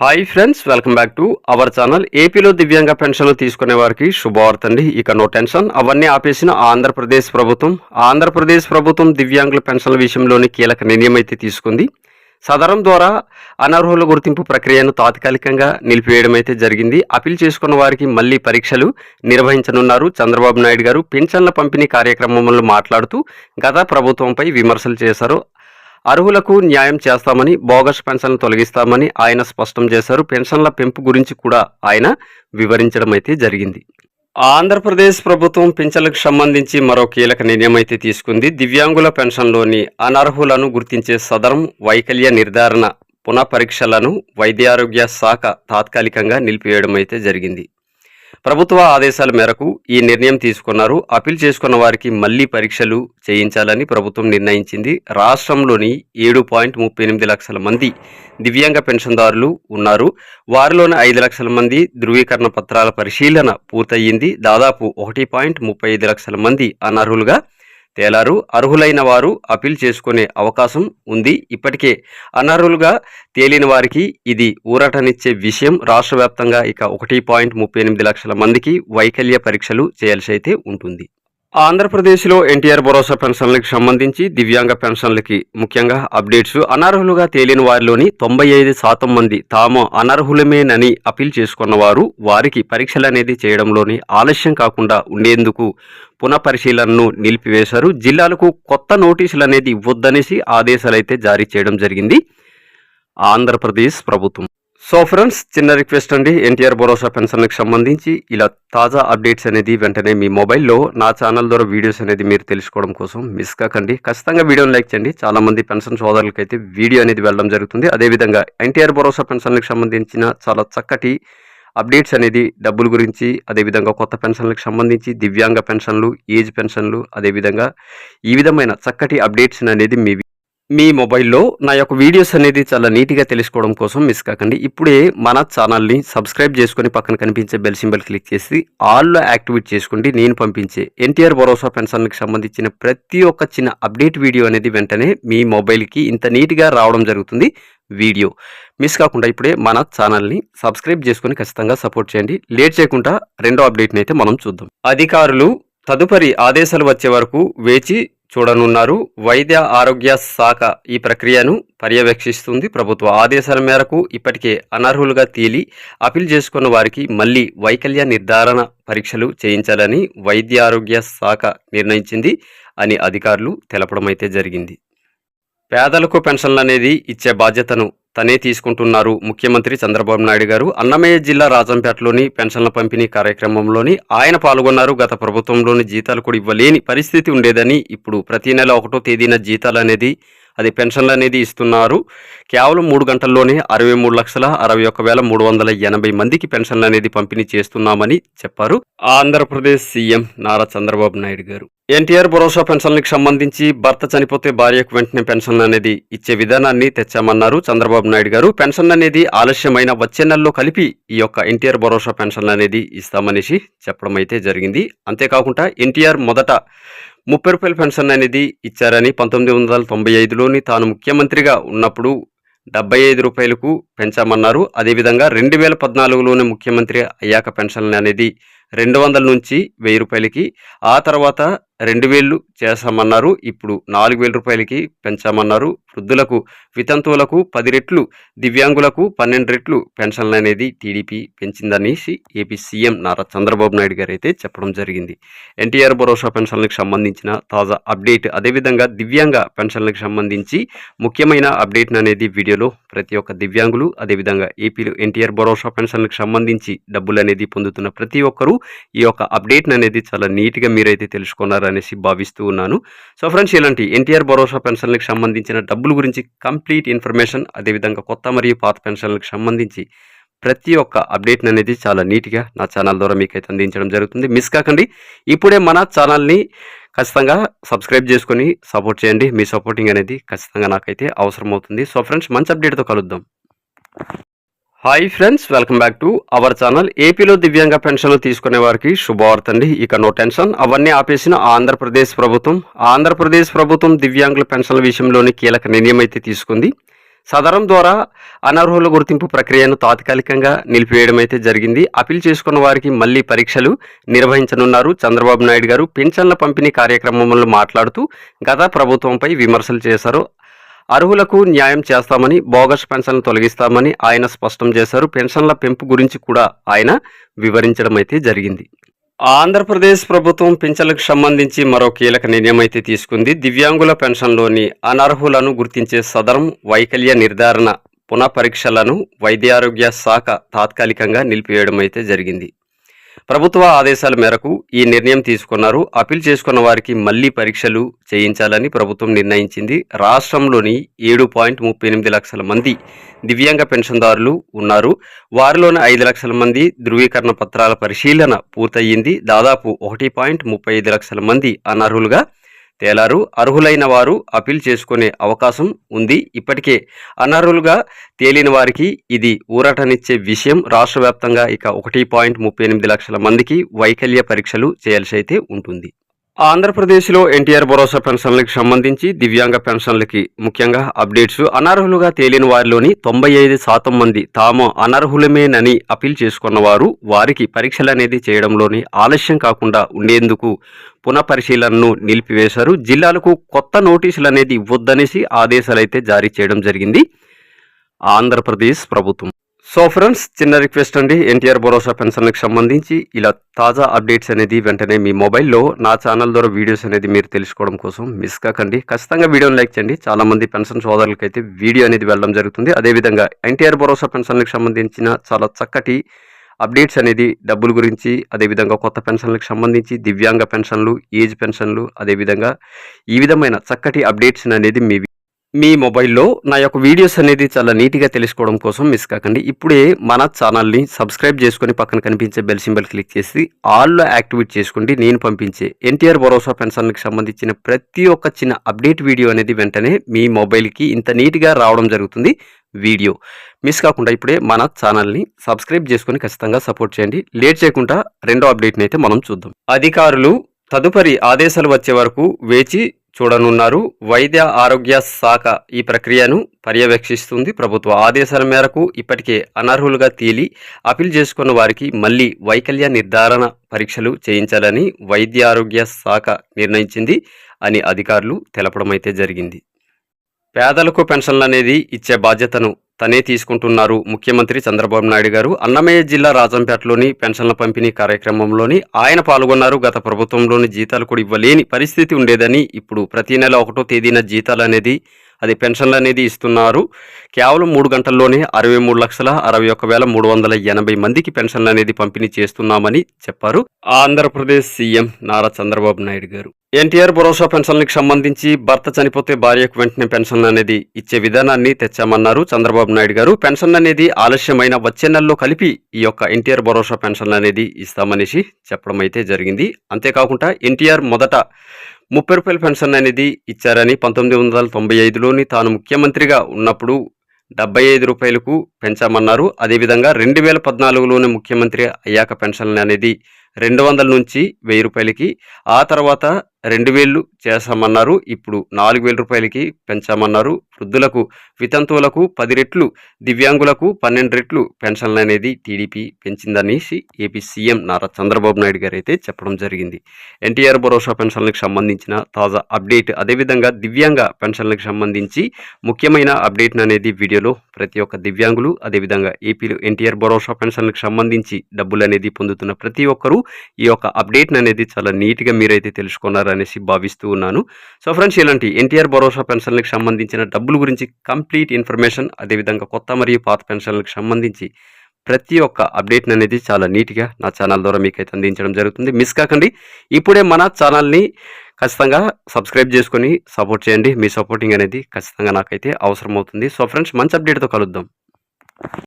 Hi friends welcome back to our channel ఏపీలో దివ్యాంగ పెన్షన్లు తీసుకునే వారికి శుభవార్త అండి ఇక నో టెన్షన్ అవన్నీ ఆపేసిన ఆంధ్రప్రదేశ్ ప్రభుత్వం. ఆంధ్రప్రదేశ్ ప్రభుత్వం దివ్యాంగుల పెన్షన్ల విషయంలోని కీలక నిర్ణయం అయితే తీసుకుంది. సదరం ద్వారా అనర్హుల గుర్తింపు ప్రక్రియను తాత్కాలికంగా నిలిపివేయడం అయితే జరిగింది. అప్పీల్ చేసుకున్న వారికి మళ్ళీ పరీక్షలు నిర్వహించనున్నారు చంద్రబాబు నాయుడు గారు. పెన్షన్ల పంపిణీ కార్యక్రమంలో మాట్లాడుతూ గత ప్రభుత్వంపై విమర్శలు చేశారు. అర్హులకు న్యాయం చేస్తామని బోగస్ పెన్షన్లు తొలగిస్తామని ఆయన స్పష్టం చేశారు. పెన్షన్ల పెంపు గురించి కూడా ఆయన వివరించడం అయితే జరిగింది. ఆంధ్రప్రదేశ్ ప్రభుత్వం పెన్షన్లకు సంబంధించి మరో కీలక నిర్ణయం అయితే తీసుకుంది. దివ్యాంగుల పెన్షన్లోని అనర్హులను గుర్తించే సదరం వైకల్య నిర్ధారణ పునఃపరీక్షలను వైద్యారోగ్య శాఖ తాత్కాలికంగా నిలిపివేయడం అయితే జరిగింది. ప్రభుత్వ ఆదేశాల మేరకు ఈ నిర్ణయం తీసుకున్నారు. అప్పీల్ చేసుకున్న వారికి మళ్ళీ పరీక్షలు చేయించాలని ప్రభుత్వం నిర్ణయించింది. రాష్ట్రంలోని ఏడు పాయింట్ ముప్పై ఎనిమిది లక్షల మంది దివ్యాంగ పెన్షన్దారులు ఉన్నారు. వారిలోని ఐదు లక్షల మంది ధృవీకరణ పత్రాల పరిశీలన పూర్తయింది. దాదాపు ఒకటి పాయింట్ ముప్పై ఐదు లక్షల మంది అనర్హులుగా తేలారు అర్హులైన వారు అప్పీల్ చేసుకునే అవకాశం ఉంది. ఇప్పటికే అనర్హులుగా తేలిన వారికి ఇది ఊరటనిచ్చే విషయం. రాష్ట్ర వ్యాప్తంగా ఇక ఒకటి పాయింట్ ముప్పై ఎనిమిది లక్షల మందికి వైకల్య పరీక్షలు చేయాల్సి అయితే ఉంటుంది. ఆంధ్రప్రదేశ్లో ఎన్టీఆర్ భరోసా పెన్షన్లకు సంబంధించి దివ్యాంగ పెన్షన్లకి ముఖ్యంగా అప్డేట్స్ అనర్హులుగా తేలిన వారిలోని తొంభై ఐదు శాతం మంది తాము అనర్హులమేనని అప్పీల్ చేసుకున్న వారు వారికి పరీక్షలు అనేది చేయడంలోని ఆలస్యం కాకుండా ఉండేందుకు పునఃపరిశీలనను నిలిపివేశారు. జిల్లాలకు కొత్త నోటీసులు అనేది ఇవ్వొద్దనేసి ఆదేశాలైతే జారీ చేయడం జరిగింది. ఆంధ్రప్రదేశ్ ప్రభుత్వం సో ఫ్రెండ్స్ చిన్న రిక్వెస్ట్ అండి. ఎన్టీఆర్ భరోసా పెన్షన్కి సంబంధించి ఇలా తాజా అప్డేట్స్ అనేది వెంటనే మీ మొబైల్లో నా ఛానల్ ద్వారా వీడియోస్ అనేది మీరు తెలుసుకోవడం కోసం మిస్ కాకండి. ఖచ్చితంగా వీడియోని లైక్ చేయండి. చాలా మంది పెన్షన్ సోదరులకైతే వీడియో అనేది వెళ్ళడం జరుగుతుంది. అదేవిధంగా ఎన్టీఆర్ భరోసా పెన్షన్లకు సంబంధించిన చాలా చక్కటి అప్డేట్స్ అనేది డబ్బుల గురించి అదేవిధంగా కొత్త పెన్షన్లకు సంబంధించి దివ్యాంగ పెన్షన్లు ఏజ్ పెన్షన్లు అదేవిధంగా ఈ విధమైన చక్కటి అప్డేట్స్ అనేది మీ మీ మొబైల్లో నా యొక్క వీడియోస్ అనేది చాలా నీట్గా తెలుసుకోవడం కోసం మిస్ కాకండి. ఇప్పుడే మన ఛానల్ని సబ్స్క్రైబ్ చేసుకొని పక్కన కనిపించే బెల్ సింబల్ క్లిక్ చేసి ఆల్లో యాక్టివేట్ చేసుకోండి. నేను పంపించే ఎన్టీఆర్ భరోసా పెన్షన్కి సంబంధించిన ప్రతి ఒక్క చిన్న అప్డేట్ వీడియో అనేది వెంటనే మీ మొబైల్కి ఇంత నీట్గా రావడం జరుగుతుంది వీడియో. మిస్ కాకుండా ఇప్పుడే మన ఛానల్ని సబ్స్క్రైబ్ చేసుకొని ఖచ్చితంగా సపోర్ట్ చేయండి. లేట్ చేయకుండా రెండో అప్డేట్ని అయితే మనం చూద్దాం. అధికారులు తదుపరి ఆదేశాలు వచ్చే వరకు వేచి చూడనున్నారు. వైద్య ఆరోగ్య శాఖ ఈ ప్రక్రియను పర్యవేక్షిస్తుంది. ప్రభుత్వ ఆదేశాల మేరకు ఇప్పటికే అనర్హులుగా తేలి అప్పీల్ చేసుకున్న వారికి మళ్ళీ వైకల్య నిర్ధారణ పరీక్షలు చేయించాలని వైద్య ఆరోగ్య శాఖ నిర్ణయించింది అని అధికారులు తెలపడం అయితే జరిగింది. పేదలకు పెన్షన్లు అనేది ఇచ్చే బాధ్యతను తనే తీసుకుంటున్నారు. ముఖ్యమంత్రి చంద్రబాబు నాయుడు గారు అన్నమయ్య జిల్లా రాజంపేటలోని పెన్షన్ల పంపిణీ కార్యక్రమంలోని ఆయన పాల్గొన్నారు. గత ప్రభుత్వంలోని జీతాలు కూడా ఇవ్వలేని పరిస్థితి ఉండేదని ఇప్పుడు ప్రతి నెల ఒకటో తేదీన జీతాలు అనేది అది పెన్షన్లు అనేది ఇస్తున్నారు. కేవలం మూడు గంటల్లోనే అరవై మూడు లక్షల అరవై ఒక్క వేల మూడు వందల ఎనభై మందికి పెన్షన్లు అనేది పంపిణీ చేస్తున్నామని చెప్పారు. ఆంధ్రప్రదేశ్ సీఎం నారా చంద్రబాబు నాయుడు గారు. ఎన్టీఆర్ భరోసా పెన్షన్లకు సంబంధించి భర్త చనిపోతే భార్యకు వెంటనే పెన్షన్ అనేది ఇచ్చే విధానాన్ని తెచ్చామన్నారు చంద్రబాబు నాయుడు గారు. పెన్షన్ అనేది ఆలస్యమైన వచ్చే నెలలో కలిపి ఈ యొక్క ఎన్టీఆర్ భరోసా పెన్షన్ అనేది ఇస్తామనేసి చెప్పడం అయితే జరిగింది. అంతేకాకుండా ఎన్టీఆర్ మొదట ముప్పై రూపాయల పెన్షన్ అనేది ఇచ్చారని పంతొమ్మిది వందల తొంభై ఐదులోని తాను ముఖ్యమంత్రిగా ఉన్నప్పుడు డెబ్బై ఐదు రూపాయలకు పెంచామన్నారు. అదేవిధంగా రెండు వేల పద్నాలుగులోనే ముఖ్యమంత్రి అయ్యాక పెన్షన్ అనేది రెండు వందల నుంచి వెయ్యి రూపాయలకి ఆ తర్వాత రెండు వేలు చేస్తామన్నారు. ఇప్పుడు నాలుగు వేల రూపాయలకి పెంచామన్నారు. వృద్ధులకు వితంతువులకు పది రెట్లు దివ్యాంగులకు పన్నెండు రెట్లు పెన్షన్లు అనేది టీడీపీ పెంచిందనేసి ఏపీ సీఎం నారా చంద్రబాబు నాయుడు గారు అయితే చెప్పడం జరిగింది. ఎన్టీఆర్ భరోసా పెన్షన్లకు సంబంధించిన తాజా అప్డేట్ అదేవిధంగా దివ్యాంగ పెన్షన్లకు సంబంధించి ముఖ్యమైన అప్డేట్ అనేది వీడియోలో ప్రతి ఒక్క దివ్యాంగులు అదేవిధంగా ఏపీలో ఎన్టీఆర్ భరోసా పెన్షన్లకు సంబంధించి డబ్బులు అనేది పొందుతున్న ప్రతి ఒక్కరూ ఈ యొక్క అప్డేట్ అనేది చాలా నీట్గా మీరైతే తెలుసుకున్నారనేసి భావిస్తూ ఉన్నాను. సో ఫ్రెండ్స్ ఇలాంటి ఎన్టీఆర్ భరోసా పెన్షన్లకు సంబంధించిన డబ్బుల గురించి కంప్లీట్ ఇన్ఫర్మేషన్ అదేవిధంగా కొత్త మరియు పాత పెన్షన్లకు సంబంధించి ప్రతి ఒక్క అప్డేట్ అనేది చాలా నీట్గా నా ఛానల్ ద్వారా మీకైతే అందించడం జరుగుతుంది. మిస్ కాకండి ఇప్పుడే మన ఛానల్ని ఖచ్చితంగా సబ్స్క్రైబ్ చేసుకొని సపోర్ట్ చేయండి. మీ సపోర్టింగ్ అనేది ఖచ్చితంగా నాకైతే అవసరం అవుతుంది సో ఫ్రెండ్స్ మంచి అప్డేట్తో కలుద్దాం. Hi friends welcome back to our channel ఏపీలో దివ్యాంగ పెన్షన్లు తీసుకునే వారికి శుభవార్త అండి ఇక నో టెన్షన్ అవన్నీ ఆపేసిన ఆంధ్రప్రదేశ్ ప్రభుత్వం. ఆంధ్రప్రదేశ్ ప్రభుత్వం దివ్యాంగుల పెన్షన్ల విషయంలోని కీలక నిర్ణయం అయితే తీసుకుంది. సదరం ద్వారా అనర్హుల గుర్తింపు ప్రక్రియను తాత్కాలికంగా నిలిపివేయడం అయితే జరిగింది. అప్పీల్ చేసుకున్న వారికి మళ్ళీ పరీక్షలు నిర్వహించనున్నారు చంద్రబాబు నాయుడు గారు. పెన్షన్ల పంపిణీ కార్యక్రమంలో మాట్లాడుతూ గత ప్రభుత్వంపై విమర్శలు చేశారు. అర్హులకు న్యాయం చేస్తామని బోగస్ పెన్షన్లు తొలగిస్తామని ఆయన స్పష్టం చేశారు. పెన్షన్ల పెంపు గురించి కూడా ఆయన వివరించడం అయితే జరిగింది. ఆంధ్రప్రదేశ్ ప్రభుత్వం పింఛన్లకు సంబంధించి మరో కీలక నిర్ణయం అయితే తీసుకుంది. దివ్యాంగుల పెన్షన్లోని అనర్హులను గుర్తించే సదరం వైకల్య నిర్ధారణ పునఃపరీక్షలను వైద్యారోగ్య శాఖ తాత్కాలికంగా నిలిపివేయడం అయితే జరిగింది. ప్రభుత్వ ఆదేశాల మేరకు ఈ నిర్ణయం తీసుకున్నారు. అప్పీల్ చేసుకున్న వారికి మళ్ళీ పరీక్షలు చేయించాలని ప్రభుత్వం నిర్ణయించింది. రాష్ట్రంలోని ఏడు పాయింట్ ముప్పై ఎనిమిది లక్షల మంది దివ్యాంగ పెన్షన్దారులు ఉన్నారు. వారిలోని ఐదు లక్షల మంది ధృవీకరణ పత్రాల పరిశీలన పూర్తయింది. దాదాపు ఒకటి పాయింట్ ముప్పై ఐదు లక్షల మంది అనర్హులుగా తేలారు అర్హులైన వారు అప్పీల్ చేసుకునే అవకాశం ఉంది. ఇప్పటికే అనర్హులుగా తేలిన వారికి ఇది ఊరటనిచ్చే విషయం. రాష్ట్ర వ్యాప్తంగా ఇక ఒకటి పాయింట్ ముప్పై ఎనిమిది లక్షల మందికి వైకల్య పరీక్షలు చేయాల్సి అయితే ఉంటుంది. ఆంధ్రప్రదేశ్లో ఎన్టీఆర్ భరోసా పెన్షన్లకు సంబంధించి దివ్యాంగ పెన్షన్లకి ముఖ్యంగా అప్డేట్స్. అనర్హులుగా తేలిన వారిలోని తొంభై ఐదు శాతం మంది తాము అనర్హులమేనని అప్పీల్ చేసుకున్నవారు వారికి పరీక్షలు అనేది చేయడంలోని ఆలస్యం కాకుండా ఉండేందుకు పునఃపరిశీలనను నిలిపివేశారు. జిల్లాలకు కొత్త నోటీసులు అనేది ఇవ్వొద్దనేసి ఆదేశాలైతే జారీ చేయడం జరిగింది. ఆంధ్రప్రదేశ్ ప్రభుత్వం సో ఫ్రెండ్స్ చిన్న రిక్వెస్ట్ అండి. ఎన్టీఆర్ భరోసా పెన్షన్లకు సంబంధించి ఇలా తాజా అప్డేట్స్ అనేది వెంటనే మీ మొబైల్లో నా ఛానల్ ద్వారా వీడియోస్ అనేది మీరు తెలుసుకోవడం కోసం మిస్ కాకండి. ఖచ్చితంగా వీడియోని లైక్ చేయండి. చాలామంది పెన్షన్ సోదరులకు అయితే వీడియో అనేది వెళ్ళడం జరుగుతుంది. అదేవిధంగా ఎన్టీఆర్ భరోసా పెన్షన్లకు సంబంధించిన చాలా చక్కటి అప్డేట్స్ అనేది డబ్బుల గురించి అదేవిధంగా కొత్త పెన్షన్లకు సంబంధించి దివ్యాంగ పెన్షన్లు ఏజ్ పెన్షన్లు అదేవిధంగా ఈ విధమైన చక్కటి అప్డేట్స్ అనేది మీ మీ మొబైల్లో నా యొక్క వీడియోస్ అనేది చాలా నీట్గా తెలుసుకోవడం కోసం మిస్ కాకండి. ఇప్పుడే మన ఛానల్ని సబ్స్క్రైబ్ చేసుకొని పక్కన కనిపించే బెల్ సింబల్ క్లిక్ చేసి ఆల్లో యాక్టివేట్ చేసుకోండి. నేను పంపించే ఎన్టీఆర్ భరోసా పెన్షన్కి సంబంధించిన ప్రతి ఒక్క చిన్న అప్డేట్ వీడియో అనేది వెంటనే మీ మొబైల్కి ఇంత నీట్గా రావడం జరుగుతుంది. వీడియో మిస్ కాకుండా ఇప్పుడే మన ఛానల్ని సబ్స్క్రైబ్ చేసుకొని ఖచ్చితంగా సపోర్ట్ చేయండి. లేట్ చేయకుండా రెండో అప్డేట్ని అయితే మనం చూద్దాం. అధికారులు తదుపరి ఆదేశాలు వచ్చే వరకు వేచి చూడనున్నారు. వైద్య ఆరోగ్య శాఖ ఈ ప్రక్రియను పర్యవేక్షిస్తుంది. ప్రభుత్వ ఆదేశాల మేరకు ఇప్పటికే అనర్హులుగా తేలి అప్పీల్ చేసుకున్న వారికి మళ్ళీ వైకల్య నిర్ధారణ పరీక్షలు చేయించాలని వైద్య ఆరోగ్య శాఖ నిర్ణయించింది అని అధికారులు తెలపడం అయితే జరిగింది. పేదలకు పెన్షన్లు అనేది ఇచ్చే బాధ్యతను తనే తీసుకుంటున్నారు. ముఖ్యమంత్రి చంద్రబాబు నాయుడు గారు అన్నమయ్య జిల్లా రాజంపేటలోని పెన్షన్ల పంపిణీ కార్యక్రమంలోని ఆయన పాల్గొన్నారు. గత ప్రభుత్వంలోని జీతాలు కూడా ఇవ్వలేని పరిస్థితి ఉండేదని ఇప్పుడు ప్రతి నెల ఒకటో తేదీన జీతాలు అనేది అది పెన్షన్లు అనేది ఇస్తున్నారు. కేవలం మూడు గంటల్లోనే అరవై మూడు లక్షల అరవై ఒక్క వేల మూడు వందల ఎనభై మందికి పెన్షన్లు అనేది పంపిణీ చేస్తున్నామని చెప్పారు. ఆంధ్రప్రదేశ్ సీఎం నారా చంద్రబాబు నాయుడు గారు. ఎన్టీఆర్ భరోసా పెన్షన్లకు సంబంధించి భర్త చనిపోతే భార్యకు వెంటనే పెన్షన్ అనేది ఇచ్చే విధానాన్ని తెచ్చామన్నారు చంద్రబాబు నాయుడు గారు. పెన్షన్ అనేది ఆలస్యమైన వచ్చే నెలలో కలిపి ఈ యొక్క ఎన్టీఆర్ భరోసా పెన్షన్ అనేది ఇస్తామనేసి చెప్పడం అయితే జరిగింది. అంతేకాకుండా ఎన్టీఆర్ మొదట ముప్పై రూపాయల పెన్షన్ అనేది ఇచ్చారని పంతొమ్మిది వందల తొంభై ఐదులోని తాను ముఖ్యమంత్రిగా ఉన్నప్పుడు డెబ్బై ఐదు రూపాయలకు పెంచామన్నారు. అదేవిధంగా రెండు వేల పద్నాలుగులోనే ముఖ్యమంత్రి అయ్యాక పెన్షన్ అనేది రెండు వందల నుంచి వెయ్యి రూపాయలకి ఆ తర్వాత రెండు వేలు చేస్తామన్నారు. ఇప్పుడు నాలుగు వేల రూపాయలకి పెంచామన్నారు. వృద్ధులకు వితంతువులకు పది రెట్లు దివ్యాంగులకు పన్నెండు రెట్లు పెన్షన్లు అనేది టీడీపీ పెంచిందనేసి ఏపీ సీఎం నారా చంద్రబాబు నాయుడు గారు అయితే చెప్పడం జరిగింది. ఎన్టీఆర్ భరోసా పెన్షన్లకు సంబంధించిన తాజా అప్డేట్ అదేవిధంగా దివ్యాంగ పెన్షన్లకు సంబంధించి ముఖ్యమైన అప్డేట్ అనేది వీడియోలో ప్రతి ఒక్క దివ్యాంగులు అదేవిధంగా ఏపీలో ఎన్టీఆర్ భరోసా పెన్షన్లకు సంబంధించి డబ్బులు అనేది పొందుతున్న ప్రతి ఒక్కరూ ఈ యొక్క అప్డేట్ అనేది చాలా నీట్గా మీరైతే తెలుసుకున్నారు అనేసి భావిస్తూ ఉన్నాను. సో ఫ్రెండ్స్ ఇలాంటి ఎన్టీఆర్ భరోసా పెన్షన్లకు సంబంధించిన డబ్బుల గురించి కంప్లీట్ ఇన్ఫర్మేషన్ అదేవిధంగా కొత్త మరియు పాత పెన్షన్లకు సంబంధించి ప్రతి ఒక్క అప్డేట్ అనేది చాలా నీట్గా నా ఛానల్ ద్వారా మీకైతే అందించడం జరుగుతుంది. మిస్ కాకండి ఇప్పుడే మన ఛానల్ని ఖచ్చితంగా సబ్స్క్రైబ్ చేసుకొని సపోర్ట్ చేయండి. మీ సపోర్టింగ్ అనేది ఖచ్చితంగా నాకైతే అవసరం అవుతుంది సో ఫ్రెండ్స్ మంచి అప్డేట్తో కలుద్దాం.